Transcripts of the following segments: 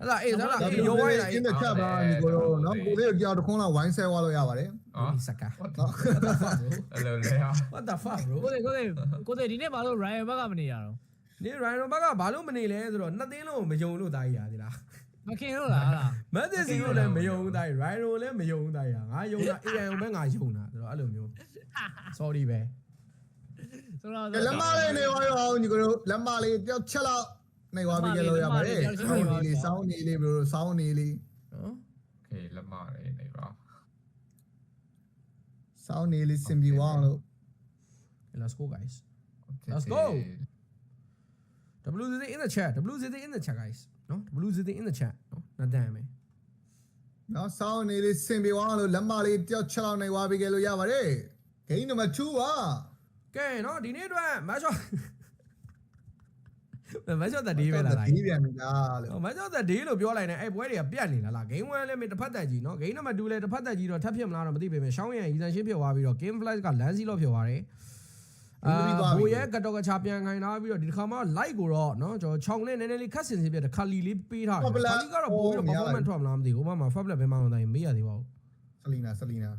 အဲ့ဒါအေးစားတာအေးရောဝိုင်းလာအေးနဲ့ချက်ပါဒီကိုတော့နော်ကိုလေးကြောက်တခွန်းလောက်ဝိုင်းဆဲဝါလို့ရပါတယ်ဟုတ်စကားနော်အဲ့လိုလေ What the fuck bro ကိုလေးကိုလေးကိုလေးဒီနေ့ဘာလို့ Ryan ဘက်ကမနေရတော့နေရိုင်ရိုဘက်ကဘာလို့မနေလဲဆိုတော့နှစ်သိန်းလုံးမယုံလို့တားရရသေးလားမခင်လို့လားလားမက်သစ်စီကိုလည်းမယုံဘူးတားရရိုင်ရိုလည်းမယုံဘူးတားရငါယုံတာ AI ယုံပဲငါယုံတာဆိုတော့အဲ့လိုမျိုး sorry ပဲဆိုတော့လက်မလေးနေပါရောညီကတို့လက်မလေးတယောက်ချက်လောက် နေသွားပြီလို့ရပါတယ်ဆောင်းနေလေးဆောင်းနေလေးဘလို့ဆောင်းနေလေး နော် โอเคละมาเลยไหนวะ ဆောင်းနေလေးစင်ပြေသွားအောင်လို့ let's go guys โอเค Let's go WZD in the chat WZD in the chat guys နော် WZD in the chat နော်နားတမ်းမယ် နော်ဆောင်းနေလေးစင်ပြေသွားအောင်လို့လက်မလေးတယောက်ချက်လောက်နေသွားပြီလို့ရပါတယ်ဂိမ်းနံပါတ်2ပါ ကဲနော်ဒီနေ့အတွက်မတ်ချော မတ်ချောတဒီပဲလားဒီပြန်ပြီလားလို့မတ်ချောတဒီလို့ပြောလိုက်နေအဲ့ပွဲတွေကပြတ်နေလားလား game 1လည်းတစ်ဖက်သက်ကြီးနော် game number 2လည်းတစ်ဖက်သက်ကြီးတော့ထပ်ဖြစ်မလားတော့မသိပေမဲ့ရှောင်းရန် user ရှင်းဖြစ်သွားပြီးတော့ game flash ကလမ်းစီလို့ဖြစ်သွားတယ်အာဘိုးရဲ့ကတော့ကချာပြန်ခိုင်းထားပြီးတော့ဒီတစ်ခါမှ light ကိုတော့နော်ကျွန်တော်ခြောင်နဲ့နည်းနည်းလေးခတ်စင်စင်ပြတဲ့ခါလီလေးပေးထားတယ်ခါလီကတော့ပို့ပြီးတော့ performance ထွက်မလားမသိဘူးဟိုမှာ fablet ဘယ်မှမတိုင်းမေးရသေးပါဘူးဆလီနာဆလီနာ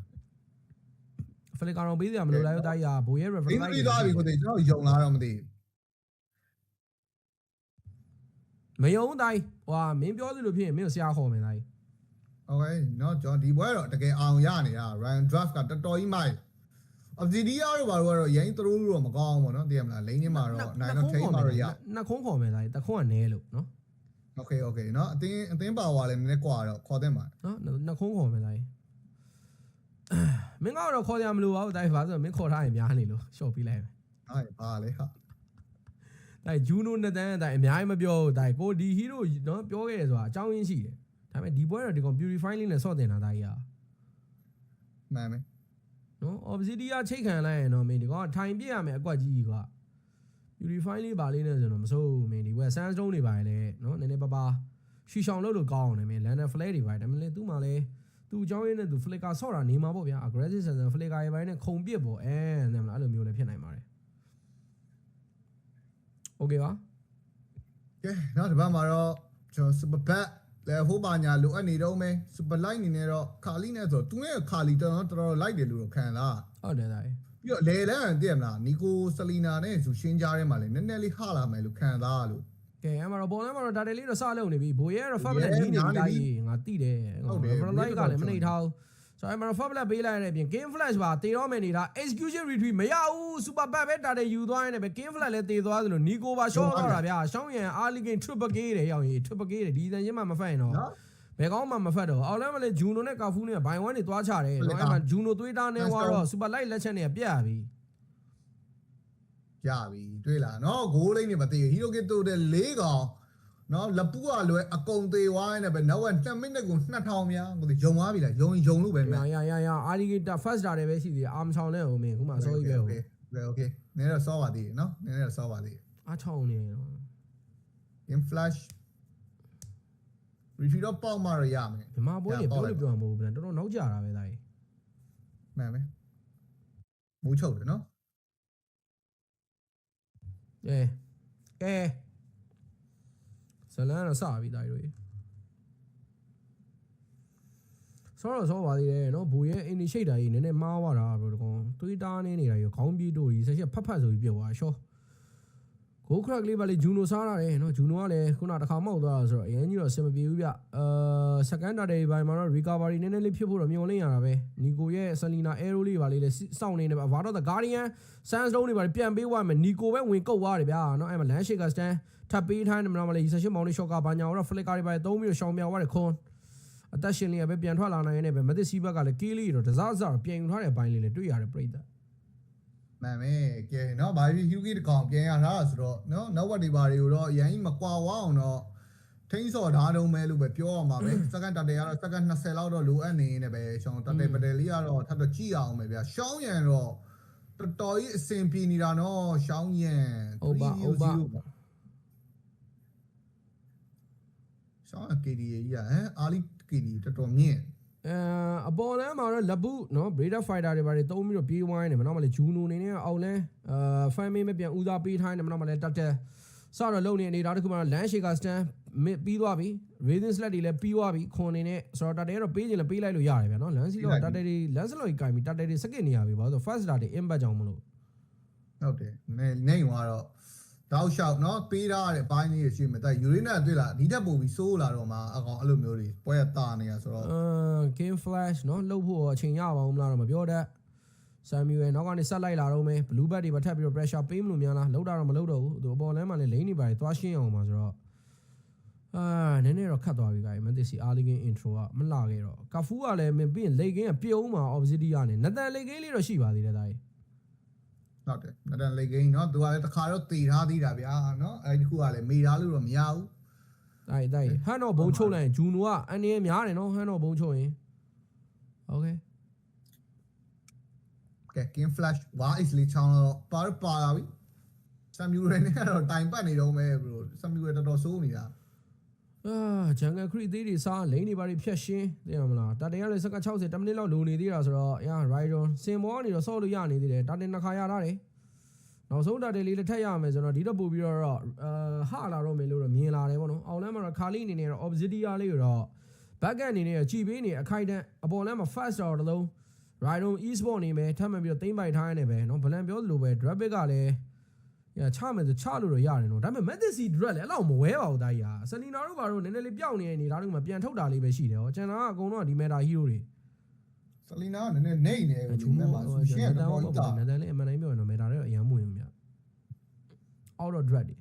ဖလီကတော့ပေးစရာမလိုလိုက်တော့တာကြီးကဘိုးရဲ့ဒီ reference ပြီးသွားပြီကိုတေကျွန်တော်ယုံလာတော့မသိ မယုံတိုင်းဟွာမင်းပြောသလိုဖြစ်ရင်မင်းကိုဆရာခေါ်မယ်တိုင်း โอเคเนาะကျွန်တော်ဒီဘွဲတော့တကယ်အောင်ရနေတာ Ryan Draft ကတော်တော်ကြီးမိုက် Obsidia တို့ဘာလို့ကတော့ရိုင်းသရိုးတော့မကောင်းဘူးပေါ့နော်သိရမလားလိမ့်င်းမှာတော့နိုင်တော့ထိန်းမှာတော့ရ နှစ်ခုံးခေါ်မယ်တိုင်းတခုံးကနဲလို့နော် โอเคโอเคเนาะအတင်းအတင်းပါဝါလည်းနည်းနည်းကွာတော့ခေါ်တဲ့မှာ နော်နှစ်ခုံးခေါ်မယ်တိုင်းမင်းကတော့ခေါ်ရမလို့ပါဘူးတိုင်းဘာဆိုမင်းခေါ်ထားရင်များနေလို့ရှော့ပြီးလိုက်မယ် ဟာဘာလဲဟာ တိုင်းဂျူနိုနှစ်တန်းတိုင်းအများကြီးမပြောဘူးတိုင်းကိုဒီဟီးရိုနော်ပြောခဲ့ရဆိုတာအကြောင်းရင်းရှိတယ်ဒါပေမဲ့ဒီပွဲတော့ဒီကောင် purify လေးနဲ့ဆော့တင်တာတိုင်းရမှန်မယ်နော် obsidia ချိတ်ခံလိုက်ရင်တော့မင်းဒီကောင်ထိုင်ပြရမယ်အကွက်ကြီးကွာ purify လေးပါလေးနဲ့ဆိုတော့မစိုးဘူးမင်းဒီဘက် sandstone တွေပါလေနော်နည်းနည်းပါးပါရှီရှောင်လို့လို့ကောင်းအောင်နေမင်း lander flare တွေပါဒါပေမဲ့သူ့မှာလဲသူ့အကြောင်းရင်းနဲ့သူ flicker ဆော့တာနေမှာပေါ့ဗျာ aggressive sensor flicker တွေပိုင်းနဲ့ခုံပစ်ပေါ့အဲနည်းမလားအဲ့လိုမျိုးလည်းဖြစ်နိုင်ပါတယ် okay ပါ ကဲเนาะဒီဘက်မှာတော့ကျွန်တော် super bat လေဟိုးပါညာလိုအပ်နေတော့မယ် super light အနေနဲ့တော့ခါလီနဲ့ဆိုသူနဲ့ခါလီတော်တော်တော် light တယ်လို့တော့ခံလား ဟုတ်တယ်တိုင်း ပြီးတော့လေလန်းတည်ရမလားနီကိုဆလီနာနဲ့ဇူရှင်းကြားထဲမှာလည်းနည်းနည်းလေးဟလာမယ်လို့ခံစားလို့ ကဲအမတော့ပေါ်လဲမှာတော့ဒါတယ်လေးတော့စလုံးနေပြီဘိုးရဲ့ fablet ကြီးနေပြီတိုင်းငါတိတယ် ဟုတ်တယ် fablet ကလည်းမနေထားဘူး ဆိုတော့အမတော့ fablet ပေးလိုက်ရတဲ့အပြင် game flash ပါတေတော့မယ်နေတာ execution retreat မရဘူး super bat ပဲဒါတယ်ယူသွားရင်လည်းပဲ game flash လည်းတေသွားသလို nico ပါ short သွားတာဗျာရှောင်းရန် early game triple gate တယ်ရောက်ရင် triple gate တယ်ဒီတန်ချင်းမှမဖတ်ရင်တော့နော်ဘယ်ကောင်းမှမဖတ်တော့အောက်လမ်းမှာလည်းဂျူနိုနဲ့ကာဖူးနဲ့ဘိုင်ဝမ်တွေသွားချတယ်နော်အဲ့မှာဂျူနိုသွေးတာနဲ့ဝါတော့ super light လက်ချက်နဲ့ပြတ်ပြီရပြီတွေ့လားနော်ဂိုးလိမ့်နေမသေးဟီရိုကီတိုတဲ့၄ကောင် နော်လပူကလွယ်အကုံသေးဝိုင်းနဲ့ပဲနောက်က2မိနစ်ကို2000များကိုယုံသွားပြီလားယုံယုံလို့ပဲမရရရရအာလီဂေတာ first တာတွေပဲရှိသေးတယ်အာမဆောင်နဲ့ဟိုမင်းခုမှစောကြီးပဲဟို okay okay နည်းတော့စောပါသေးတယ်နော်နည်းတော့စောပါသေးတယ်အားချောင်းနေတော့ in flash ရီဖီတော့ပေါက်မှရရမယ်ဗမာပွဲတွေပြောလို့ပြောမှာမဟုတ်ဘူးဗျာတော်တော်နောက်ကျတာပဲဒါကြီးမှန်ပဲမူးချုပ်တယ်နော်အဲအဲ လန်တော့စပြီဒါကြီးတို့ဆောတော့ဆောပါသေးတယ်နော်ဘူရဲ့ initiator ကြီးနည်းနည်းမှားသွားတာဘရိုတကောင်တွေးတာနေနေတာကြီးခေါင်းပြေးတို့ကြီးဆက်ချက်ဖတ်ဖတ်ဆိုပြီးပြောသွားရှောဂိုးခရက်လေးပါလေဂျူနိုစားရတယ်နော်ဂျူနိုကလည်းခုနတစ်ခါမောက်သွားတာဆိုတော့အရင်ကြီးတော့အဆင်မပြေဘူးဗျအာစကန်တာတွေဘိုင်မှာတော့ recovery နည်းနည်းလေးဖြစ်ဖို့တော့မျှော်လင့်ရတာပဲနီကိုရဲ့ Selina Arrow လေးပါလေးလည်းစောင့်နေတယ်ဗျ Vado the Guardian Sandstone တွေပါပြန်ပေးသွားမယ်နီကိုပဲဝင်ကုတ်သွားတယ်ဗျာနော်အဲ့မှာ Land Shaker Stand ထပ်ပေးထားတယ်မလားမလဲ Session Mount Shot ကဘာညာတော့ Flicker တွေပါသုံးပြီးတော့ရှောင်မြောက်သွားတယ်ခွန်အသက်ရှင်လေးပဲပြန်ထွက်လာနိုင်နေပဲမသစ်စီဘက်ကလည်းကီးလေးတော့တစားစားပြန်ယူထားတဲ့အပိုင်းလေးလည်းတွေ့ရတယ်ပြိတ္တာမှန်မယ်ကဲနော်ဘာပြီး Hugi တကောင်ပြန်ရတာဆိုတော့နော်နောက်ဝက်တွေဘာတွေကိုတော့အရင်ကြီးမကွာဝအောင်တော့ထိန်းစော်ဓာတ်တုံးပဲလို့ပဲပြောရမှာပဲစက္ကန့်တတရကတော့စက္ကန့်20လောက်တော့လိုအပ်နေနေပဲရှောင်းတတဲပတဲလေးကတော့ထပ်တော့ကြည့်အောင်ပဲဗျာရှောင်းရန်တော့တော်တော်ကြီးအစင်ပြေနေတာနော်ရှောင်းရန် ရှောင်း KD ကြီးอ่ะဟမ်အာလီ KD တော်တော်မြင့်အဲအပေါ်လမ်းမှာတော့လပုနော် Breeder Fighter တွေပါတယ်သုံးပြီးတော့ပြေးဝိုင်းနေမနောက်မှလည်းဂျူနိုနေနဲ့အောက်လမ်းအာ fan main မပြန်ဦးစားပေးထားနေမနောက်မှလည်းတက်တက်စတော့လုံနေနေတာတခုမှတော့ Land Shaker Stand မစ်ပြီးသွားပြီ Raven Sled တွေလည်းပြီးသွားပြီခွန်နေနဲ့ဆိုတော့တတဲကတော့ပေးခြင်းလည်းပေးလိုက်လို့ရတယ်ဗျာနော်လန်စီလောတတဲတွေလန်စလောကြီးကင်ပြီးတတဲတွေစကစ်နေရပြီဘာလို့ဆို first data တွေ impact ကြောင့်မလို့ဟုတ်တယ်နေနေသွားတော့ တောက်လျှောက်နော်ပေးထားတဲ့အပိုင်းလေးရှိမှတဲ့ယူရင်းနဲ့တွေ့လာဒီတက်ပို့ပြီးစိုးလာတော့မှအကောင်အဲ့လိုမျိုးတွေပွဲရတာနေရဆိုတော့အာ game flash နော်လှုပ်ဖို့အချိန်ရပါဦးမလားတော့မပြောတတ် Samuel နောက်ကနေဆက်လိုက်လာတော့မယ် blue bat တွေပါထပ်ပြီးတော့ pressure ပေးမလို့များလားလှုပ်တာတော့မလှုပ်တော့ဘူးသူအပေါ်လမ်းမှာလည်းလိမ့်နေပါတယ်သွားရှင်းအောင်ပါဆိုတော့အာနည်းနည်းတော့ခတ်သွားပြီကြိုင်မသိစီ early game intro ကမလာခဲ့တော့ကာဖူးကလည်းမင်းပြီးရင် late game ကပြုံးမှာ obsidian နဲ့နတန် late game လေးတော့ရှိပါသေးတယ်ဒါကြီး ဟုတ်တယ်နဒန်လေဂိမ်းနော်သူကလည်းတစ်ခါတော့တည်ထားသေးတာဗျာနော်အဲ့ဒီခုကလည်းမေထားလို့တော့မရဘူးဒါကြီးဒါကြီးဟန်တော့ဘုံချုပ်လိုက်ရင်ဂျူနိုကအန်နေများတယ်နော်ဟန်တော့ဘုံချုပ်ရင် okay ကဲ game flash ဝါ is လေးချောင်းတော့ပါတော့ပါလာပြီဆမ်မြူရယ်နဲ့ကတော့တိုင်ပတ်နေတော့မယ်ဘရိုဆမ်မြူရယ်တော်တော်စိုးနေတာ အာဂျန်ဂယ်ခရီသေးတွေစားလိမ့်နေပါလိဖြတ်ရှင်းသိရမလားတာတင်ကလည်းစက္ကန့်60 10မိနစ်လောက်လိုနေသေးတာဆိုတော့အရာ rider စင်မောကနေတော့ဆော့လို့ရနေသေးတယ်တာတင်နှစ်ခါရထားတယ်နောက်ဆုံးတာတင်လေးတစ်ထက်ရမယ်ဆိုတော့ဒီတော့ပို့ပြီးတော့အာဟာလာတော့မယ်လို့တော့မြင်လာတယ်ပေါ့နော်အောက်လမ်းမှာတော့ခါလီအနေနဲ့တော့ obsidian လေးကိုတော့ back end အနေနဲ့ကြည်ပေးနေအခိုက်တန့်အပေါ်လမ်းမှာ fast တော့တလုံး rider e-sport နေမယ်ထပ်မှပြီးတော့သိမ့်ပိုက်ထားရနေပဲနော်ဗလန်ပြောသလိုပဲ drop ကလည်းရ ချမယ်ဆိုချလို့တော့ရတယ်နော်ဒါပေမဲ့ Mathis Drag လည်းအဲ့လောက်မဝဲပါဘူးတာကြီးဟာဆလီနာတို့ဘာလို့နည်းနည်းလေးပျောက်နေတဲ့အနေဒါတို့မှပြန်ထုတ်တာလေးပဲရှိတယ်ဟောကျန်တာကအကုန်လုံးကဒီ meta hero တွေ ဆလီနာကနည်းနည်းနေနေတယ် ဂျူ ဒီ နို မှာ ဟို ဆူရှ ရှ င်း င်း က တ တော် တော် တော် တော် တာ နည်းနည်းအမှန်တိုင်းပြောရင်တော့ meta တွေတော့အရင်မဝင်ဘူးမြ out of drag တွေ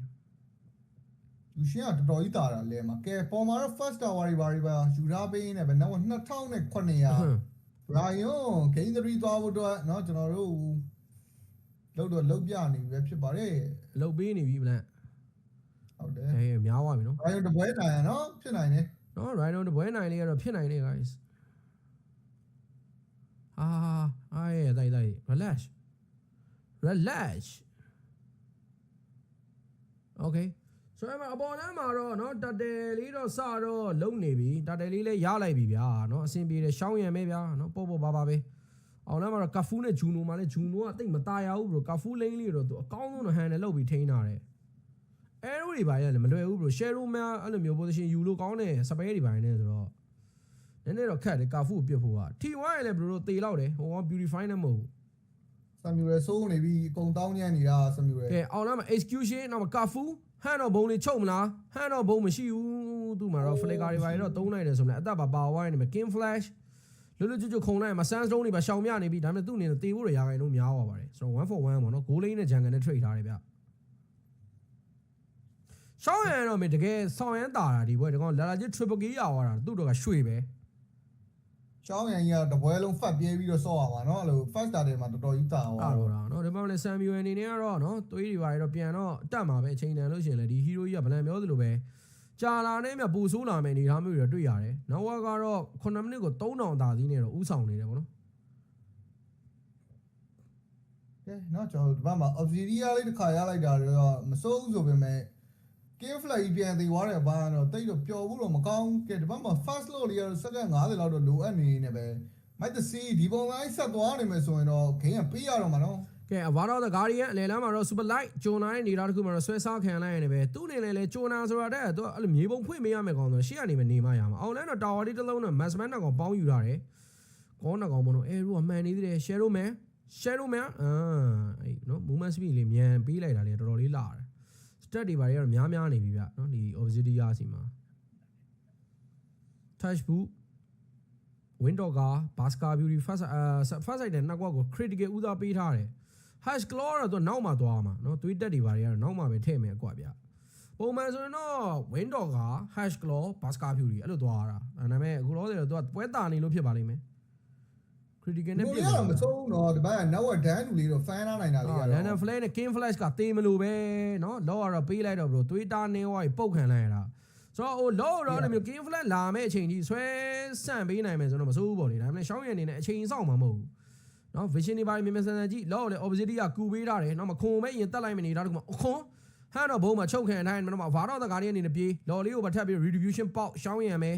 လူရှင်းကတော်တော်ကြီးတာတာလဲမှာကဲပေါ်မှာတော့ first tower တွေဘာတွေပါယူထားပေးနေပဲနောက်2900 ရာယွန်ဂိမ်း3သွားဖို့အတွက်เนาะကျွန်တော်တို့ လောက်တော့လောက်ပြနေပြီပဲဖြစ်ပါတယ် လုတ်ပေးနေပြီဗလန် ဟုတ်တယ် အဲများသွားပြီနော် ရာယွန်တပွဲတိုင်ရเนาะဖြစ်နိုင်တယ် နော် rhino တပွဲနိုင်လေးကတော့ဖြစ်နိုင်တယ် guys အာအာရဲ့တိုက်တိုက် relax relax okay ဆိုတော့အပေါ်လမ်းမှာတော့เนาะတတယ်လေးတော့စတော့လုံနေပြီတတယ်လေးလည်းရလိုက်ပြီဗျာเนาะအဆင်ပြေတယ်ရှောင်းရံပဲဗျာเนาะပေါ့ပေါ့ပါပါပဲ အောင်လမ်းမှာတော့ကဖူးနဲ့ဂျူနိုမှာလည်းဂျူနိုကတိတ်မตายရဘူးဘရိုကဖူးလိမ့်လေးတော့သူအကောင်းဆုံးတော့ဟန်တယ်လောက်ပြီးထိန်းတာတယ်အဲရိုတွေပါရတယ်မလွယ်ဘူးဘရိုရှယ်ရိုများအဲ့လိုမျိုး position ယူလို့ကောင်းတယ်စပယ်တွေပါနေဆိုတော့နည်းနည်းတော့ခက်တယ်ကာဖူးကိုပြစ်ဖို့က T1 ရလည်းဘရိုတို့တေလောက်တယ်ဟိုက beautify နဲ့မဟုတ်ဘူး ဆမ်မြူရယ်စိုးနေပြီအကုန်တောင်းညံ့နေတာဆမ်မြူရယ် ကဲအောင်လာမှာ execution နောက်မှာကာဖူးဟန်တော့ဘုံလေးချုပ်မလားဟန်တော့ဘုံမရှိဘူးသူ့မှာတော့ flicker တွေပါတော့သုံးနိုင်တယ်ဆိုတော့အသက်ပါပါဝိုင်းနေမှာ king flash လွတ်လွတ်ကျွတ်ကျွတ်ခုံလိုက်မှာ sandstone တွေပါရှောင်ပြနေပြီဒါပေမဲ့သူ့အနေနဲ့တေဖို့တွေရာခိုင်နှုန်းများသွားပါတယ်ဆိုတော့1 for 1ပေါ့နော် goal line နဲ့ jungle နဲ့ trade ထားတယ်ဗျရှောင်းရန်တော့မင်းတကယ်ဆောင်ရန်တာတာဒီဘွဲတကောင်လာလာချင်း triple K ရွာသွားတာသူ့တော့ကရွှေပဲရှောင်းရန်ကြီးကတပွဲလုံးဖတ်ပြဲပြီးတော့ဆော့ရပါနော်အဲ့လို first starter မှာတော်တော်ကြီးတာသွားတော့တာနော်ဒီမှာလည်း Samuel အနေနဲ့ကတော့နော်သွေးတွေပါတော့ပြန်တော့တတ်မှာပဲအချိန်တန်လို့ရှင်လေဒီ hero ကြီးကဗလန်ပြောသလိုပဲ ကြာလာတဲ့မြပူဆိုးလာမယ်အနေထားမျိုးတွေတွေ့ရတယ်။နောက်ဝါကတော့9မိနစ်ကို3000တာသီးနဲ့တော့ဥဆောင်နေတယ်ဗောနော်။ကဲနောက်ကျွန်တော်ဒီဘက်မှာ Obsidia လေးတစ်ခါရလိုက်တာတော့မစိုးဘူးဆိုပေမဲ့ King Fly ပြန်သေးသွားတဲ့ဘာတော့တိတ်တော့ပျော်ဘူးတော့မကောင်းကဲဒီဘက်မှာ Fast Load လေးကတော့စက္ကန့်90လောက်တော့လိုအပ်နေနေပဲ Might the sea ဒီပုံလိုက်ဆက်သွားနေမယ်ဆိုရင်တော့ဂိမ်းကပေးရတော့မှာနော်။ ကဲ Avada the Guardian အလယ်လမ်းမှာတော့ Super Light ဂျိုနာရဲ့နေတာတစ်ခုမှာတော့ဆွဲစားခံလိုက်ရတယ်ပဲ။သူ့အနေနဲ့လည်းဂျိုနာဆိုတာတဲ့သူကအဲ့လိုမြေပုံဖွင့်ပေးရမယ်ကောင်ဆိုရှေ့ကနေမနေမှရမှာ။အောင်လန်းတော့ tower လေးတစ်လုံးနဲ့ Massman နဲ့ကောင်ပေါင်းယူထားတယ်။ကောင်းတော့ကောင်မလို့အဲရူကမှန်နေသေးတယ် Shadow Man Shadow Man အာအဲ့နော် movement speed လေးမြန်ပေးလိုက်တာလေတော်တော်လေးလာတယ်။ stat တွေဘာတွေကတော့များများနေပြီဗျနော်ဒီ Obsidian စီမှာ touch boot window က Baska Beauty first အာ first side နဲ့နှစ်ကွက်ကို critical ဦးစားပေးထားတယ် hash claw တော့သူကနောက်မှသွားမှာနော်သွေးတက်တွေဘာတွေကတော့နောက်မှပဲထည့်မယ်အကွာဗျပုံမှန်ဆိုရင်တော့ window က hash claw Baska Beauty အဲ့လိုသွားတာဒါပေမဲ့အခုလောဆယ်တော့သူကပွဲတာနေလို့ဖြစ်ပါလိမ့်မယ် critical နဲ့ ဒီ ပြစ် ရ မှာ တော့မစိုးဘူးနော်ဒီဘက်က network ဒန်းလူလေးတော့ fan လာနိုင်တာလေး အာ ကတော့ London Flash နဲ့ King Flash ကတေးမလို့ပဲเนาะလောကတော့ပေးလိုက်တော့ဘရိုသွေးတာနေဝါကြီးပုတ်ခံလိုက်ရတာဆိုတော့ဟိုလောတော့အဲ့လိုမျိုး King Flash လာမဲ့အချိန်ကြီးဆွဲဆန့်ပေးနိုင်မယ်ဆိုတော့မစိုးဘူးပေါ့လေဒါပေမဲ့ရှောင်းရံနေနဲ့အချိန်စောင့်မှာမဟုတ်ဘူး နော် vision တွေပိုင်းမြင်မြင်ဆန်ဆန်ကြည့်လောက်လည်း opposite ကကူပေးထားတယ်နော်မခွန်မဲ့ရင်တက်လိုက်မနေတော့ဒီမှာအခွန်ဟန်တော့ဘုံမှာချုပ်ခံတိုင်းမတော့ဘာတော့တကားလေးအနေနဲ့ပြေးလော်လေးကိုပတ်ထပ်ပြီး redistribution ပေါက်ရှောင်းရံမယ်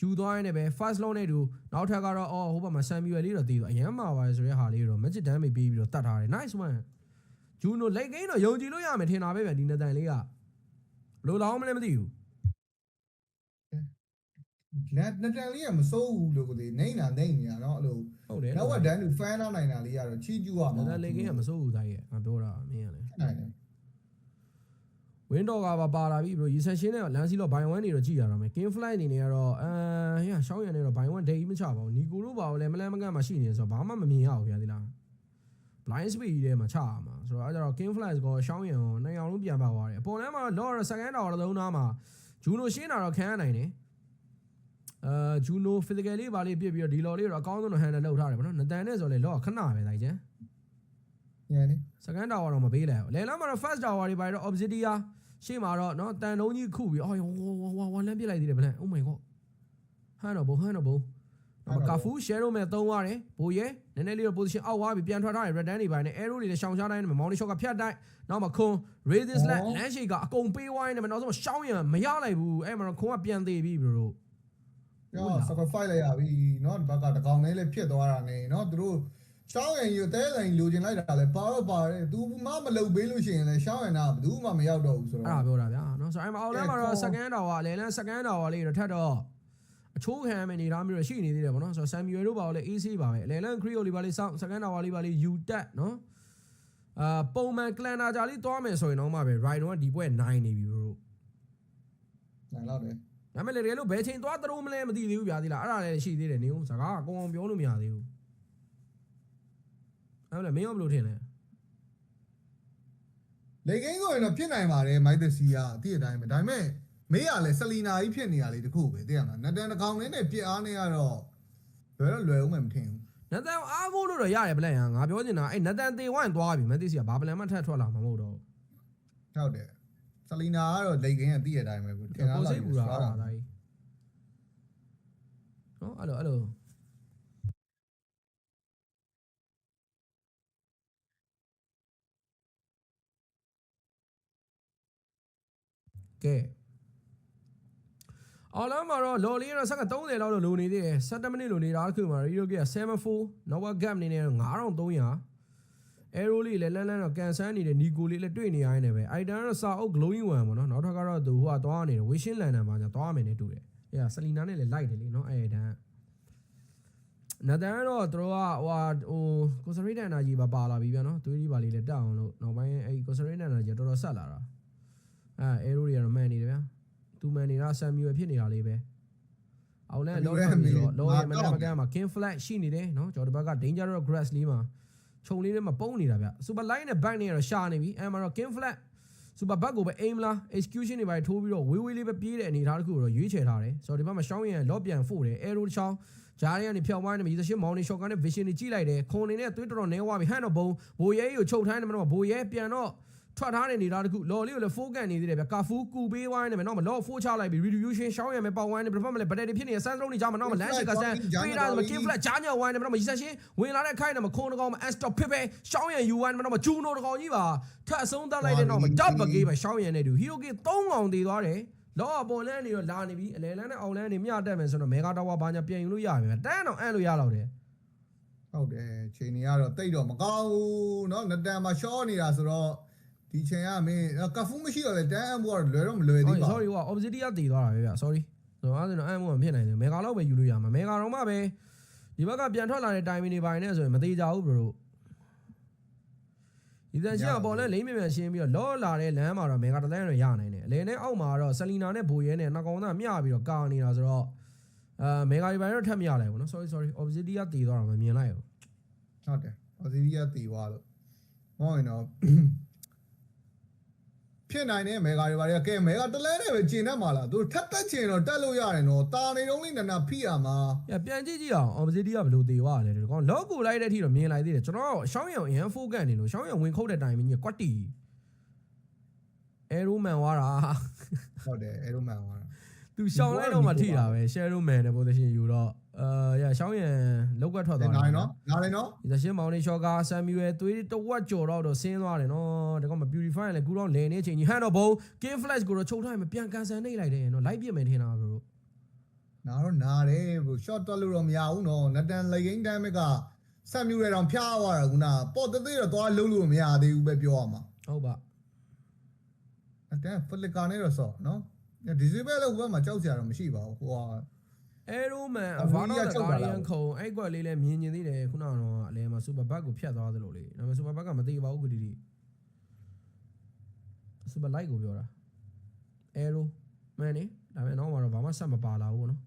ယူသွားရင်လည်းပဲ first loan နဲ့တူနောက်ထပ်ကတော့အော်ဟိုဘက်မှာ Samuel လေးတော့တည်သွားအရန်မှာပါတယ်ဆိုတဲ့ဟာလေးတော့ magic damage ပေးပြီးတော့တတ်ထားတယ် nice one Juno late game တော့ယုံကြည်လို့ရမယ်ထင်တာပဲဗျဒီနေတန်လေးကလိုလောင်းမလဲမသိဘူး လက်နတန်လေးကမစိုးဘူးလို့ကိုလေနိုင်တာနိုင်နေရတော့အဲ့လိုဟုတ်တယ်နောက်ဝက်တန်းလူဖန်ထားနိုင်တာလေးကတော့ချီးကျူးရမှာဒါလေကင်းကမစိုးဘူးသားရဲ့ငါပြောတာမင်းကလေနိုင်တယ်ဝင်းတော့ကပါပါလာပြီဘရိုရီဆက်ရှင်းနဲ့လမ်းစီတော့ဘိုင်ဝမ်နေတော့ကြည့်ရတော့မယ်ကင်းဖလိုက်အနေနဲ့ကတော့အဲဟဲ့ရှောင်းရံနေတော့ဘိုင်ဝမ်ဒိတ်မချပါဘူးနီကိုတို့ပါလည်းမလန်းမကန့်မှရှိနေဆိုတော့ဘာမှမမြင်ရဘူးဗျာဒီလား blind speed ကြီးထဲမှာချရမှာဆိုတော့အဲကြတော့ king flash ကိုရှောင်းရံကိုနှစ်ယောက်လုံးပြန်ပါသွားတယ်အပေါ်လမ်းမှာ law ရ second tower သုံးသားမှာဂျူနိုရှင်းတာတော့ခံရနိုင်တယ် အာဂျူနို physically ပါလေးပြစ်ပြီးတော့ဒီ law လေးတော့အကောင်းဆုံးတော့ handle လုပ်ထားတယ်ဗောနော်နတန်နဲ့ဆိုလေ law ခဏပဲတိုင်းချမ်းညနေ second tower တော့မပေးလိုက်ဘူးလေလမ်းမှာတော့ first tower တွေပါတော့ obsidian ရှေ့မှာတော့နော်တန်လုံးကြီးခုပြီးအော်ဝဝဝဝလမ်းပြစ်လိုက်သေးတယ်ဗလန် oh my god ဟန်တော့ဘုံဟန်တော့ဘုံတော့ကာဖူ share မဲ့သုံးသွားတယ်ဘိုးရဲနည်းနည်းလေးတော့ position အောက်သွားပြီးပြန်ထွက်ထားတယ် red dan တွေပိုင်းနဲ့ arrow တွေလည်းရှောင်ရှားတိုင်းနဲ့မောင်လေး shot ကဖြတ်တိုင်းနောက်မှာခွန် radius လက်လမ်းရှိကအကုန်ပေးဝိုင်းနေမှာနောက်ဆုံးရှောင်းရံမရလိုက်ဘူးအဲ့မှာတော့ခွန်ကပြန်သေးပြီဘရိုတို့ ရော sacrifice လိုက်ရပြီเนาะဒီဘက်ကတကောင်လေးလည်းဖြစ်သွားတာနေเนาะသူတို့ရှောင်းရင်ရတဲတိုင်းလိုချင်လိုက်တာလဲပါတော့ပါတယ်သူမှမလုပ်ပေးလို့ရှိရင်လည်းရှောင်းရင်တော့ဘယ်သူမှမရောက်တော့ဘူးဆို အဲ့ တော့ ဒါပြောတာဗျာနော်ဆိုတော့အဲ့မှာအောက်လမ်းမှာတော့ second tower အလဲလမ်း second tower လေးတော့ထပ်တော့အချိုးခံမဲ့နေသားမျိုးရှိနေသေးတယ်ဗောနော်ဆိုတော့ Samuel တို့ပါတော့လေ AC ပါပဲအလဲလမ်း Creo လေးပါလေးစောင့် second tower လေးပါလေး U တက်နော်အာပုံမှန် Clanner ကြာလေးသွားမယ်ဆိုရင်တော့မှပဲ Rhino ကဒီဘွဲ့9နေပြီဘရို နိုင်တော့တယ် ဒါပေမဲ့လေလို့ဘယ်ချိန်သွားသလိုမလဲမသိသေးဘူးဗျာဒီလားအဲ့ဒါလည်းရှိသေးတယ်နေဦးစကားအကုန်အောင်ပြောလို့မရသေးဘူးအဲ့ဒါမင်းရောဘယ်လိုထင်လဲလေကိန်းဆိုရင်တော့ဖြစ်နိုင်ပါတယ်မိုက်သစီကအတိအတိုင်းပဲဒါပေမဲ့မေးရလဲဆလီနာကြီးဖြစ်နေရလေတခုပဲသိရမလားနတန်တကောင်လေးနဲ့ပြစ်အားနေရတော့လွယ်တော့လွယ်ဦးမယ်မထင်ဘူးနတန်အားကိုးလို့တော့ရတယ်ဗလက်ရငါပြောချင်တာအဲ့နတန်တေဝိုင်းသွားပြီမသိစီကဘာပလန်မှထပ်ထွက်လာမှာမဟုတ်တော့ဟုတ်တယ် ဆလီနာကတော့လေကိန်းကတိရတိုင်းပဲဘူးထင်တာကိုလားစိတ်ပူတာအားဒါကြီးနော်အဲ့လိုအဲ့လိုကဲအော်လာမှာတော့လော်လီကတော့ဆက်က30လောက်လို့လိုနေသေးတယ်7မိနစ်လိုနေတာတစ်ခုမှာရီယိုက74 Nova Gap နေနဲ့9300 arrow လေးလည်းလန်းလန်းတော့ကန်ဆန်းနေတဲ့နီကိုလေးလည်းတွေ့နေရနေပဲအိုင်တန်ကတော့စာအုပ် glowing one ပေါ့နော်နောက်ထပ်ကတော့သူဟိုကသွားနေတယ် wishing lantern မှာညာသွားမယ်နဲ့တူတယ်အဲ့ဒါဆလီနာနဲ့လည်းလိုက်တယ်လေနော်အဲ့ဒါနဒန်ကတော့သူတို့ကဟိုဟာဟိုကိုစရီဒန်နာကြီးပါပါလာပြီဗျာနော်သွေးကြီးပါလေးလည်းတက်အောင်လို့နောက်ပိုင်းအဲ့ကိုစရီဒန်နာကြီးတော်တော်ဆက်လာတာအဲ arrow တွေကတော့မှန်နေတယ်ဗျာသူမှန်နေတာဆမ်မြူဖြစ်နေတာလေးပဲအောက်လန်လောထွက်ပြီးတော့လောရဲ့မနက်မကမ်းမှာ king flag ရှိနေတယ်နော်ကျွန်တော်ဒီဘက်က dangerous grass လေးမှာ ခြုံလေးထဲမှာပုံနေတာဗျစူပါလိုင်းနဲ့ back နဲ့တော့ရှာနေပြီအဲမှာတော့ king flat စူပါဘက်ကိုပဲ aim လား execution တွေပါထိုးပြီးတော့ဝေးဝေးလေးပဲပြေးတဲ့အနေအထားတစ်ခုကိုတော့ရွေးချယ်ထားတယ်ဆိုတော့ဒီဘက်မှာရှောင်းရင်လော့ပြန်ဖို့တယ် arrow တစ်ချောင်းဂျားတွေကနေဖြောင်းပိုင်းနေပြီသရှင်မောင်နေ shot ကနေ vision တွေကြည့်လိုက်တယ်ခွန်နေနဲ့သွေးတော်တော်နဲဝါပြီဟန်တော့ဘုံဘိုရဲကြီးကိုချုပ်ထိုင်းနေမှာတော့ဘိုရဲပြန်တော့ ထွက်ထားတဲ့နေသားတစ်ခုလော်လေးကိုလည်း focus နေသေးတယ်ဗျကာဖူးကူပေးဝိုင်းနေမယ်တော့မလော့ four ချလိုက်ပြီ retribution ရှောင်းရမယ်ပေါက်ဝိုင်းနေပြဖက်မလဲဗတက်တွေဖြစ်နေတဲ့ sense လုံးတွေကြာမှာတော့မလမ်းရှိကစမ်းပေးတာဆို king flat ဂျားညော်ဝိုင်းနေမှာတော့မရဆက်ရှင်ဝင်လာတဲ့ခိုင်းနေမှာခွန်တကောင်မှာ stop ဖြစ်ပဲရှောင်းရယူဝိုင်းနေမှာတော့ဂျူနိုတကောင်ကြီးပါထပ်အဆုံးသတ်လိုက်တဲ့တော့မတပ်ပကေးပဲရှောင်းရနေတူ hero k 3ကောင်တည်သွားတယ်လောအပေါ်လန်းနေတော့လာနေပြီအလဲလန်းနဲ့အောင်လန်းနေမျှတက်မယ်ဆိုတော့မေဂါတာဝါဘာညာပြန်ယူလို့ရပြီတန်းတော့အံ့လို့ရတော့တယ် ဟုတ်တယ်ချိန်နေကတော့တိတ်တော့မကောင်းဘူးเนาะနတန်မှာရှော့နေတာဆိုတော့ ဒီချိန်ကမင်းကဖူးမရှိတော့လေတန်းအမှုကတော့လွယ်တော့မလွယ်သေးပါဘူး sorry ဟို obsidian တည်သွားတာပဲဗျ sorry ဆိုတော့အဲ့ဒါတော့အံ့မို့မဖြစ်နိုင်ဘူးမေဂါလောက်ပဲယူလို့ရမှာမေဂါတော့မှပဲဒီဘက်ကပြန်ထွက်လာတဲ့ timing တွေပိုင်းနဲ့ဆိုရင်မသေးကြဘူးဘရိုတို့ဒီတန်ချင်းကပေါ်လဲလိမ့်မြမြန်ရှင်းပြီးတော့လောလာတဲ့လမ်းမှာတော့မေဂါတလန်းတော့ရနိုင်တယ်အလဲနဲ့အောက်မှာတော့ဆလီနာနဲ့ဘိုရဲနဲ့နှကောင်သားမျှပြီးတော့ကာနေတာဆိုတော့အာမေဂါဒီပိုင်းတော့ထပ်မျှလိုက်ဘူးနော် sorry sorry obsidian တည်သွားတာမမြင်လိုက်ဘူးဟုတ်တယ်အော်စီရီယာတီသွားလို့ဟောရင်တော့ ဖြစ်နိုင်တဲ့မေဂါတွေပါတွေကကဲမေဂါတလဲနဲ့ပဲကျင်တတ်မှာလားသူထပ်တက်ချင်တော့တက်လို့ရတယ်နော်တာနေတုံးလေးနနာဖိရမှာ။ပြန်ပြန်ကြည့်ကြည့်အောင် obsidian ကဘယ်လိုသေးသွားလဲဒီကောင်လော့ကိုလိုက်တဲ့အထိတော့မြင်လိုက်သေးတယ်ကျွန်တော်ရှောင်းရံအရန် focus နေလို့ရှောင်းရံဝင်ခုတ်တဲ့ timing ကြီးကွက်တီ arrow man ဝါတာဟုတ်တယ်အဲ့လိုမှန်သွားတာသူရှောင်းလိုက်တော့မှထိတာပဲ shadow man တဲ့ position ယူတော့အာရ ရှောင်းရံလောက်ကထွက်ငါသွားလည်းနော်ငါလည်းနော်ဒီရှင်မောင်နေရှော့က Samuel သွေးတဝက်ကြော်တော့တော့ဆင်းသွားတယ်နော်ဒီကောင်မ purify လဲကူတော့လဲနေချိန်ကြီးဟန်တော့ဘုံ game flash ကိုတော့ချုပ်ထားရင်ပြန်ကန်ဆယ်နေလိုက်တယ်နော် live ပြစ်မယ်ထင်တာဘရိုနာတော့နာတယ်ဘို့ short တက်လို့တော့မရဘူးနော်နတန်လေဂိမ်းတိုင်းကဆက်မြူရအောင်ဖျားသွားတာခုနပေါ့တသေးတော့သွားလုံးလို့မရသေးဘူးပဲပြောရမှာဟုတ်ပါအတန်ဖလစ်ကာနဲ့တော့ဆော့နော်ဒီဇီဘဲလည်းဟိုဘက်မှာကြောက်စရာတော့မရှိပါဘူးဟိုဟာ Arrow Man အ Avada မီးက the ချုပ်လာလား Guardian ခုံအဲ့ကွက်လေးလည်းမြင်မြင်သေးတယ်ခုနကတော့အလဲမှာ Super Bug ကိုဖျက်သွားသလိုလေဒါပေမဲ့ Super Bug ကမသေးပါဘူးခုဒီဒီ Super Light ကိုပြောတာ Arrow Man နေဒါပေမဲ့နောက်မှာတော့ဘာမှဆက်မပါလာဘူးပေါ့နော်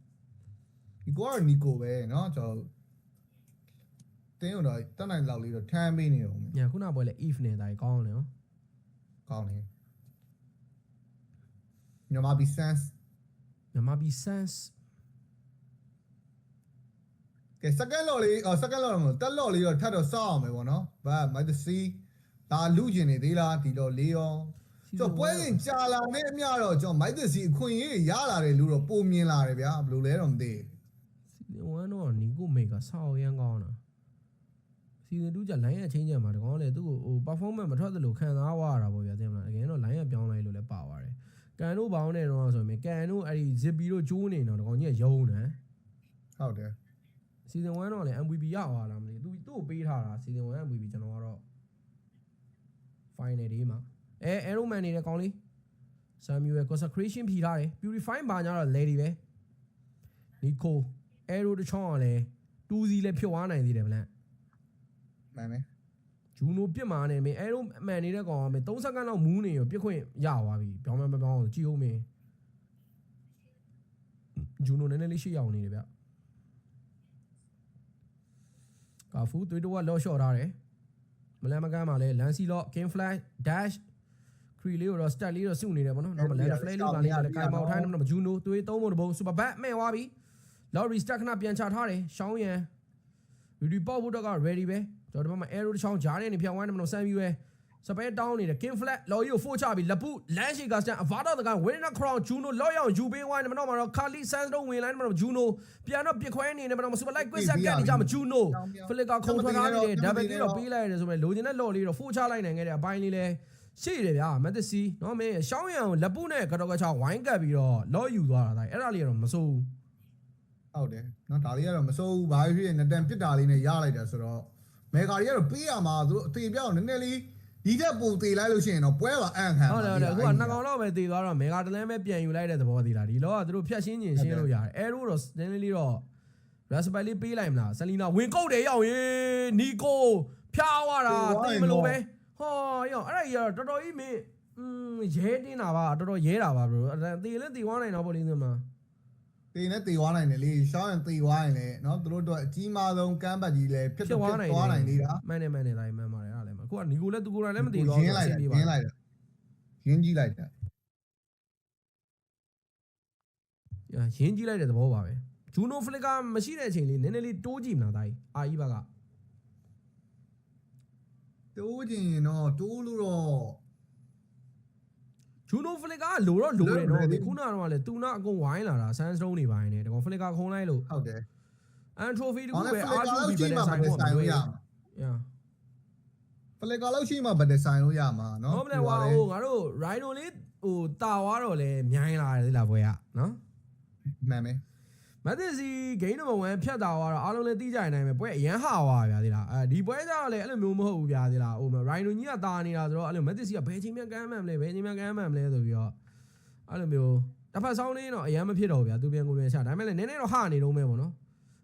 ဒီကောကတော့နီကိုပဲเนาะကျွန်တော်တင်းတော့တက်နိုင်လောက်လေးတော့ထမ်းပေးနေတော့မယ် ညာခုနကပွဲလေ Eve နဲ့ဒါကြီးကောင်းတယ်နော် ကောင်းတယ်မြန်မာဘီ sense မြန်မာပြည် Sense ကဲ second law လေးအော် second law မဟုတ်တက် law လေးတော့ထပ်တော့စောက်အောင်မယ်ပေါ့နော်ဘာမိုက်တစီဒါလူကျင်နေသေးလားဒီတော့လေးရောကျွန်တော်ပွဲရင်ကြာလာနေအမျှတော့ကျွန်တော်မိုက်တစီအခွင့်အရေးတွေရလာတယ်လို့တော့ပုံမြင်လာတယ်ဗျာဘယ်လိုလဲတော့မသိစီဇန်1တော့နီကိုမေကဆောက်ရမ်းကောင်းတာစီဇန်2ကျ line ရချင်းချင်မှာတကောင်လေသူ့ကိုဟို performance မထွက်သလိုခံစားသွားရတာပေါ့ဗျာသိမလားတကယ်တော့ line ရပြောင်းလိုက်လို့လည်းပါသွားတယ်ကန်တို့ဘောင်းနေတော့ဆိုရင်ကန်တို့အဲ့ဒီ zip ပြီးတော့ကျိုးနေတော့တကောင်ကြီးကယုံတယ်ဟုတ်တယ် စီဇန်1တော့လည်း MVP ရသွားလားမသိဘူးသူသူ့ကိုပေးထားတာစီဇန်1 MVP ကျွန်တော်ကတော့ final day မှာအဲ Arrow Man နေတဲ့ကောင်လေး Samuel consecration ဖြီထားတယ် purify ဘာညာတော့ lady ပဲ Nico Arrow တစ်ချောင်းကလည်း2စီလည်းဖြုတ်သွားနိုင်သေးတယ်ဗလန့်မှန်မယ်ဂျူနိုပြစ်မာနေမင်း Arrow Man နေတဲ့ကောင်ကမင်း3စက္ကန့်လောက်မူးနေရောပြစ်ခွင့်ရသွားပြီပြောင်းမပြောင်းကြည့်ဦးမင်းဂျူနိုနည်းနည်းလေးရှေ့ရောက်နေတယ်ဗျ ကာဖူသွေးတော့လော့ရှော့ထားတယ်မလန်မကန်းမှာလဲလန်စီလော့ King Flash Dash ခရီလေးကိုတော့ stat လေးတော့စုနေတယ်ဗောနော်နောက်မလန်ဖလေးလေးပါလေးလည်းကိုင်မောက်ထိုင်းတော့ဂျူနိုသွေးသုံးဖို့တဘုံ super bat မဲ့သွားပြီလော်ရီစတက်ခဏပြန်ချထားတယ်ရှောင်းရန်ရီဒီပေါဖို့တော့က ready ပဲကျွန်တော်ဒီဘက်မှာ arrow တစ်ချောင်းဂျားနေနေဖြောင်းဝိုင်းနေမလို့ဆမ်ယူရယ် စပယ်တောင်းနေတယ် king flat လော်ရီကိုဖိုးချပြီးလပူလန်ရှိကစတန်အဗာတော့တကန် winner crown juno လော်ရောင်ယူပေးဝိုင်းနေမတော့မှာတော့ kali sans တော့ဝင်လိုက်နေမတော့ juno ပြန်တော့ပြစ်ခွဲနေနေမတော့ super light quick set ကနေကြမှာ juno ဖလစ်ကခုံထွက်ထားနေတယ် double kill တော့ပေးလိုက်ရတယ်ဆိုပေမဲ့လိုချင်တဲ့လော်လေးတော့ဖိုးချလိုက်နိုင်ခဲ့တဲ့အပိုင်းလေးလဲရှိတယ်ဗျာမက်သစီနော်မင်းရှောင်းရံကိုလက်ပုနဲ့ကတော့ကချောင်းဝိုင်းကပ်ပြီးတော့လော့ယူသွားတာဒါအဲ့ဒါလေးကတော့မစိုးဘူးဟုတ်တယ်နော်ဒါလေးကတော့မစိုးဘူးဘာဖြစ်ဖြစ်နတန်ပြစ်တာလေးနဲ့ရလိုက်တာဆိုတော့မေဂါတွေကတော့ပေးရမှာသူတို့အသေးပြောင်းနည်းနည်းလေး ဒီတက်ပုံသေးလိုက်လို့ရှိရင်တော့ပွဲပါအံ့ခံဟုတ်တယ်ဟုတ်တယ်အခုကနှစ်ကောင်တော့ပဲတည်သွားတော့မေဂါတလန်းပဲပြန်ယူလိုက်တဲ့သဘောတည်တာဒီလောကသူတို့ဖြတ်ရှင်းကျင်ရှင်းလို့ရတယ်အဲရိုတော့နည်းနည်းလေးတော့ raspberry လေးပေးလိုက်မလားဆလီနာဝင်ကုတ်တယ်ရောက်ရေနီကိုဖျားသွားတာသိမလို့ပဲဟောရောက်အဲ့ဒါကြီးကတော့တော်တော်ကြီးမင်းอืมရဲတင်းတာပါတော်တော်ရဲတာပါဘရိုအဲ့တေလည်းတေသွားနိုင်တော့ပေါ့လေးစမှာတေနဲ့တေသွားနိုင်တယ်လေရှောင်းရင်တေသွားရင်လေနော်သူတို့တော့အကြီးမားဆုံးကမ်းပတ်ကြီးလေဖြစ်ဖြစ်သွားသွားနိုင်သွားနိုင်သေးတာမှန်တယ်မှန်တယ်ဒါကြီးမှန်ပါတယ် အဲ့ဒါလည်းမှန်အခုကနီကိုလည်းသူကိုယ်တိုင်လည်းမတည်သွားရဘူးင်းလိုက်အဆတယ်င်ပြေရပါင်းလိုက်တယ်ရင်းကြီးလိုက်တယ်ရင်းကြီးလိုက်တဲ့သဘောပါပဲဂျူနိုဖလစ်ကမရှိတဲ့အချိန်လေးနည်းနည်းလေးတိုးကြည့်မလားဒါကြီးအာကြီးဘကတိုးချင်ရင်တော့တိုးလို့တော့ဂျူနိုဖလစ်ကလိုတော့လိုတယ်နော်လိုတယ်ခုနကတော့လေတူနာအကုန်ဝိုင်းလာတာဆန်စတုံးနေပိုင်းနေတကောင်ဖလစ်ကခုံးလိုက်လို့ဟုတ်တယ်အန်ထရိုဖီတဟောခုလဲပဲဖအာလက်ကာဂျူလောက်ဘီရှိပဲမှဆိုင်ဗတ်ဖို့ဆိုင်မလို့တွေ့ရရမှာ ရဖလက်ကာလောက်ရှိမှဗတ်ဆိုင်လို့ရမှာနော်ဟုတ်တယ်ဟွာဟိုငါတို့ Rhino လေးဟိုတာသွားတော့လေမြိုင်းလာတယ်လေလားဘွဲကနော်မှန်မယ်မက်သစ်စီဂိမ်းနံပါတ်1ဖြတ်တာသွားတော့အားလုံးလည်းသိကြနိုင်မယ်ပွဲအရန်ဟာသွားဗျာသေးလားအဲဒီပွဲကျတော့လေအဲ့လိုမျိုးမဟုတ်ဘူးဗျာသေးလားဟို Rhino ကြီးကတာနေတာဆိုတော့အဲ့လိုမက်သစ်စီကဘယ်ချိန်မှကမ်းမှန်မလဲဘယ်ချိန်မှကမ်းမှန်မလဲဆိုပြီးတော့အဲ့လိုမျိုးတစ်ဖက်ဆောင်လေးတော့အရန်မဖြစ်တော့ဗျာသူပြန်ကိုယ်ပြန်ချဒါပေမဲ့လည်းနည်းနည်းတော့ဟာနေတော့မဲပေါ့နော်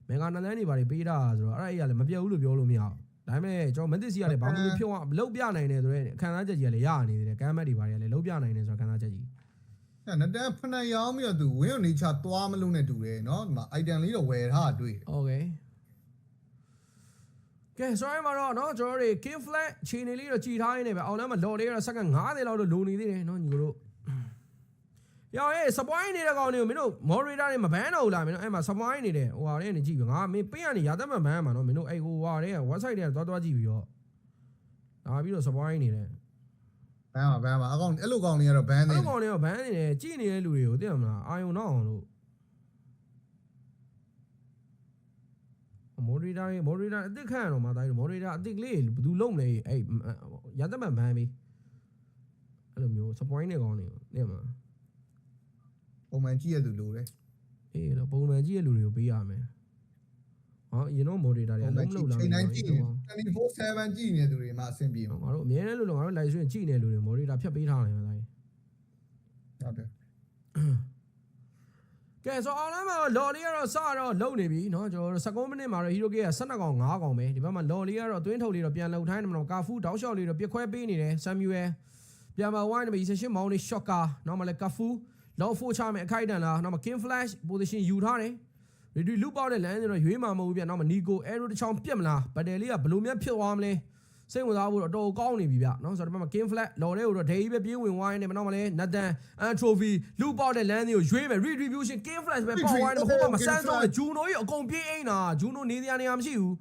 မေဂါနလန်းတွေဘာတွေပေးတာဆိုတော့အဲ့ဒါကြီးကလည်းမပြတ်ဘူးလို့ပြောလို့မရအောင် ဒါပေမဲ့ကျွန်တော်မက်သစ်စီကလည်းဘာမှမဖြစ်အောင်လုတ်ပြနိုင်တယ်ဆိုတော့ခံစားချက်ကြီးကလည်းရနေသေးတယ်ကမ်းမက်တွေဘာတွေကလည်းလုတ်ပြနိုင်တယ်ဆိုတော့ခံစားချက်ကြီး နတန်ဖနရောင်းပြီးတော့သူဝင်းနေချသွားမလို့နဲ့တူတယ်နော်ဒီမှာ item လေးတော့ဝယ်ထားတွေ့တယ် โอเคကဲ sorry မှာတော့เนาะကျွန်တော်တို့ king flat ခြေနေလေးတော့ကြည်ထားရင်းနေပဲအောင်လမ်းမှာလော်လေးကတော့စက္ကန့်90လောက်တော့လိုနေသေးတယ်เนาะညီတို့ ယောအေးစပွိုင်းနေတဲ့ကောင်တွေကိုမင်းတို့မော်ရီတာတွေမဘန်းတော့ဘူးလားမင်းတို့အဲ့မှာစပွိုင်းနေတယ်ဟိုဟာတွေနေကြည့်ပြီးငါမင်းပေးရနေရာသက်မဘန်းမှာနော်မင်းတို့အဲ့ဟိုဟာတွေက website တွေကသွားသွားကြည့်ပြီးတော့ဒါပြီးတော့စပွိုင်းနေတယ်ဘန်းပါဘန်းပါအကောင်အဲ့လိုကောင်တွေကတော့ဘန်းနေအဲ့တယ်ကောင်တွေကဘန်းနေတယ်ကြည့်နေတဲ့လူတွေကိုသိရမလားအာယုံတော့အောင်လို့မော်ရီတာတွေမော်ရီတာအစ်စ်ခန့်ရတော့မှာတိုင်းမော်ရီတာအစ်စ်လေးဘယ်သူလုံးလဲအဲ့ရာသက်မဘန်းပြီအဲ့လိုမျိုးစပွိုင်းနေကောင်တွေကိုသိရမလား ပုံမှန်ကြည့်ရသူလိုတယ် အေးတော့ပုံမှန်ကြည့်ရလူတွေကိုပေးရမယ်ဟောရင်တော့ moderator တွေ ပုံ အ မှ လုံး န် မ ကြည့် လုပ်လာ ချိန်တိုင်းကြည့်နေ ဘူး 24/7ကြည့်နေသူတွေမှအဆင်ပြေမှာ ငါတို့အများနဲ့လို့လို့ငါတို့ live stream ကြည့်နေလူတွေ moderator ဖြတ်ပေးထားတယ်မှာတိုင်း ဟုတ်တယ် ကဲဆိုတော့အောင်လမ်းမှာတော့လော်လေးကတော့စတော့လုံနေပြီเนาะကျွန်တော်တို့19မိနစ်မှာတော့ဟီရိုကေက12ကောင်9ကောင်ပဲဒီဘက်မှာလော်လေးကတော့သွင်းထုတ်လေးတော့ပြန်လှုပ်ထိုင်းနေမှာတော့ကာဖူတောက်လျှောက်လေးတော့ပြစ်ခွဲပေးနေတယ်ဆမ်မြူရယ်ပြန်မှာဝိုင်းနေပြီ28မောင်းလေးရှော့ကာနောက်မှာလည်းကာဖူ လော်ဖိုချမယ်အခိုက်အတန်လားနောက်မှာ king flash position ယူထားတယ်ရီဒီလူပေါက်တဲ့လမ်းတွေတော့ရွေးမှာမဟုတ်ဘူးပြနောက်မှာနီကိုအဲရိုတစ်ချောင်းပြက်မလားဘတ်တယ်လေးကဘယ်လိုများဖြစ်သွားမလဲစိတ်ဝင်စားဖို့တော့တော်တော်ကောင်းနေပြီဗျနော်ဆိုတော့ဒီဘက်မှာ king flash လော်လေးကိုတော့ဒေကြီးပဲပြေးဝင်ဝိုင်းနေမနောက်မှာလည်းနတ်တန်အန်ထရိုဖီလူပေါက်တဲ့လမ်းတွေကိုရွေးမယ် retribution king flash ပဲပေါက်ဝိုင်းနေဟိုဘက်မှာဆန်းဆုံးဂျူနိုကြီးအကုန်ပြေးအိမ်တာဂျူနိုနေတရားနေရာမရှိဘူး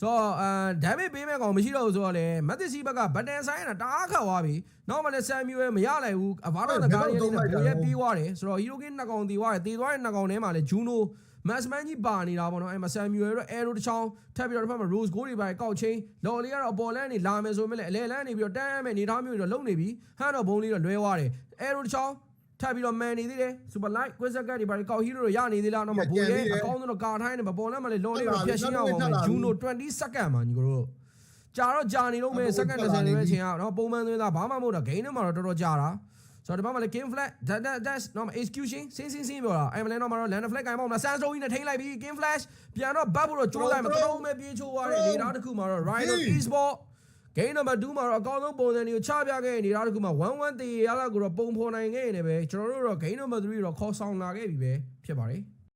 ဆိုတော့အဲဒိုင်မစ်ပေးမဲ့ကောင်မရှိတော့ဘူးဆိုတော့လေမက်သစီဘက်ကဘတ်တန်ဆိုင်ရတာတအားခတ်သွားပြီနောက်မှလည်းဆမ်မြူရဲ့မရလိုက်ဘူးအဘာတော့တကားလေးနဲ့ဘူရဲပြီးသွားတယ်ဆိုတော့ဟီရိုကင်းနှစ်ကောင်တီသွားတယ်တီသွားတဲ့နှစ်ကောင်ထဲမှာလည်းဂျူနိုမတ်စမန်ကြီးပါနေတာပေါ့နော်အဲမှာဆမ်မြူရဲ့အဲရိုတစ်ချောင်းထပ်ပြီးတော့တစ်ဖက်မှာ rose gold တွေပါကောက်ချင်းလော်လေးကတော့အပေါ်လန်းနေလာမယ်ဆိုရင်လည်းအလဲလန်းနေပြီးတော့တန်းမယ်နေသားမျိုးတွေတော့လုံနေပြီဟန်တော့ဘုံလေးတော့လွဲသွားတယ်အဲရိုတစ်ချောင်း ထပ်ပြီးတော့မန်နေသေးတယ်စူပါလိုက်ကွင်းဆက်ကတ်ဒီဘာတွေကောက်ဟီးတို့ရနေသေးလားတော့မဘူရဲအကောင်းဆုံးတော့ကာထိုင်းနေမပေါ်နဲ့မလဲလော်လေးကိုဖျက်ရှင်းအောင်ပါဂျူနို20စက္ကန့်မှာညီတို့ကြာတော့ကြာနေတော့မယ်စက္ကန့်20နေပဲချိန်ရအောင်နော်ပုံမှန်သွင်းသားဘာမှမဟုတ်တော့ဂိမ်းထဲမှာတော့တော်တော်ကြာတာဆိုတော့ဒီဘက်မှာလည်း king flag that that that's နော် execution စင်းစင်းစင်းပြောတာ ambulance တော့မှာတော့ land flag ကင်ပေါ့မလား sandstone ကြီးနဲ့ထိန်းလိုက်ပြီး king flash ပြန်တော့ဘတ်ဖို့တော့ကြိုးလိုက်မှာတော့မဲ့ပြေးချိုးသွားတဲ့ radar တစ်ခုမှာတော့ rhino esport game number 2မှာတော့အကောင်းဆုံးပုံစံတွေကိုချပြခဲ့နေတာတစ်ခုမှာ1-1တည်ရတာကိုတော့ပုံဖော်နိုင်ခဲ့နေပဲကျွန်တော်တို့တော့ game number 3တော့ခေါ်ဆောင်လာခဲ့ပြီပဲဖြစ်ပါတယ်